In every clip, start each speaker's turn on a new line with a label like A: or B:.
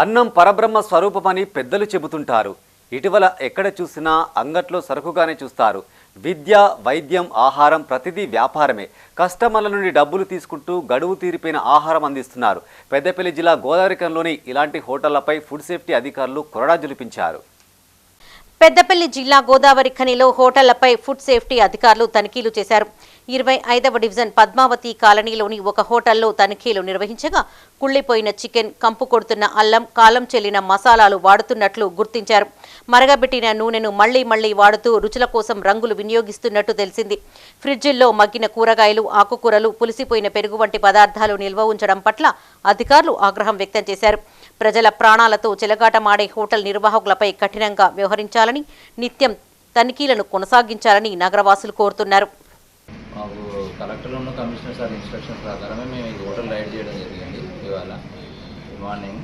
A: అన్నం పరబ్రహ్మ స్వరూపమని పెద్దలు చెబుతుంటారు. ఇటీవల ఎక్కడ చూసినా అంగట్లో సరుకుగానే చూస్తారు. విద్య వైద్యం ఆహారం ప్రతిదీ వ్యాపారమే. కస్టమర్ల నుండి డబ్బులు తీసుకుంటూ గడువు తీరిపోయిన ఆహారం అందిస్తున్నారు. పెద్దపల్లి జిల్లా గోదావరికంలోని ఇలాంటి హోటళ్ళపై ఫుడ్ సేఫ్టీ అధికారులు కొరడా జులిపించారు.
B: పెద్దపల్లి జిల్లా గోదావరి ఖనిలో హోటళ్ళపై ఫుడ్ సేఫ్టీ అధికారులు తనిఖీలు చేశారు. ఇరవై ఐదవ డివిజన్ పద్మావతి కాలనీలోని ఒక హోటల్లో తనిఖీలు నిర్వహించగా కుళ్ళిపోయిన చికెన్ కంపు కొడుతున్న అల్లం కాలం చెల్లిన మసాలాలు వాడుతున్నట్లు గుర్తించారు. మరగబెట్టిన నూనెను మళ్ళీ మళ్ళీ వాడుతూ రుచుల కోసం రంగులు వినియోగిస్తున్నట్టు తెలిసింది. ఫ్రిడ్జిల్లో మగ్గిన కూరగాయలు ఆకుకూరలు పులిసిపోయిన పెరుగు వంటి పదార్థాలు నిల్వ ఉంచడం పట్ల అధికారులు ఆగ్రహం వ్యక్తం చేశారు. ప్రజల ప్రాణాలతో చెలగాటమాడే హోటల్ నిర్వాహకులపై కఠినంగా వ్యవహరించాలని నిత్యం తనిఖీలను కొనసాగించాలని నగరవాసులు కోరుతున్నారు.
C: మాకు కలెక్టర్ ఉన్న కమిషనర్ సార్ ఇన్స్ట్రక్షన్ ప్రకారమే మేము ఈ హోటల్ రైడ్ చేయడం జరిగింది. ఇవాళ మార్నింగ్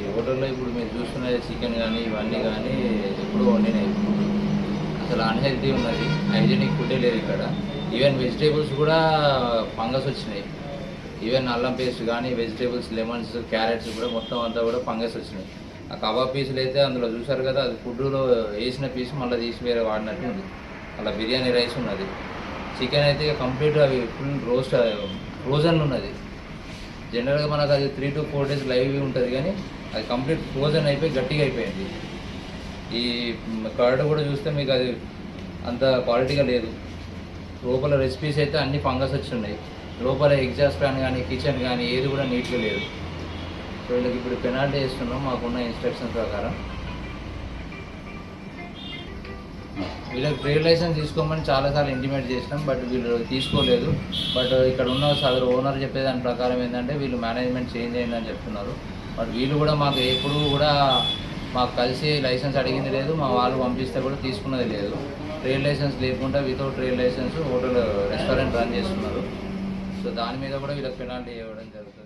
C: ఈ హోటల్లో ఇప్పుడు మీరు చూస్తున్న చికెన్ కానీ ఇవన్నీ కానీ ఎప్పుడు వండినాయి అసలు అన్హెల్తీ ఉన్నది. హైజీనిక్ ఫుడ్ లేదు ఇక్కడ. ఈవెన్ వెజిటేబుల్స్ కూడా ఫంగస్ వచ్చినాయి. ఈవెన్ అల్లం పేస్ట్ కానీ వెజిటేబుల్స్ లెమన్స్ క్యారెట్స్ కూడా మొత్తం అంతా కూడా ఫంగస్ వచ్చినాయి. ఆ కబాబ్ పీసులు అయితే అందులో చూసారు కదా అది ఫుడ్లో వేసిన పీస్ మళ్ళీ తీసి వేరే వాడినట్టు ఉంది. అలా బిర్యానీ రైస్ ఉన్నది. చికెన్ అయితే కంప్లీట్ అవి ఫుల్ రోస్ట్ ఫ్రోజన్ ఉన్నది. జనరల్గా మనకు అది three to four days live ఉంటుంది కానీ అది కంప్లీట్ ఫ్రోజన్ అయిపోయి గట్టిగా అయిపోయింది. ఈ కర్డ్ కూడా చూస్తే మీకు అది అంత క్వాలిటీగా లేదు. లోపల రెసిపీస్ అయితే అన్ని ఫంగస్ వచ్చి ఉన్నాయి లోపల ఎగ్జాస్ట్ ఫ్యాన్ కానీ కిచెన్ కానీ ఏది కూడా నీట్గా లేదు. సో వీళ్ళకి ఇప్పుడు పెనాల్టీ ఇస్తున్నాం మాకున్న ఇన్స్ట్రక్షన్ ప్రకారం. వీళ్ళకి ట్రేడ్ లైసెన్స్ తీసుకోమని చాలాసార్లు ఇంటిమేట్ చేసినాం బట్ వీళ్ళు తీసుకోలేదు. బట్ ఇక్కడ ఉన్న సదరు ఓనర్ చెప్పే దాని ప్రకారం ఏంటంటే వీళ్ళు మేనేజ్మెంట్ చేంజ్ అయిందని చెప్తున్నారు. బట్ వీళ్ళు కూడా మాకు ఎప్పుడు కూడా మాకు కలిసి లైసెన్స్ అడిగింది లేదు మా వాళ్ళు పంపిస్తే కూడా తీసుకున్నది లేదు. ట్రేడ్ లైసెన్స్ లేకుండా without trade licence hotel restaurant run చేస్తున్నారు. సో దాని మీద కూడా వీళ్ళకి పెనాల్టీ ఇవ్వడం జరుగుతుంది.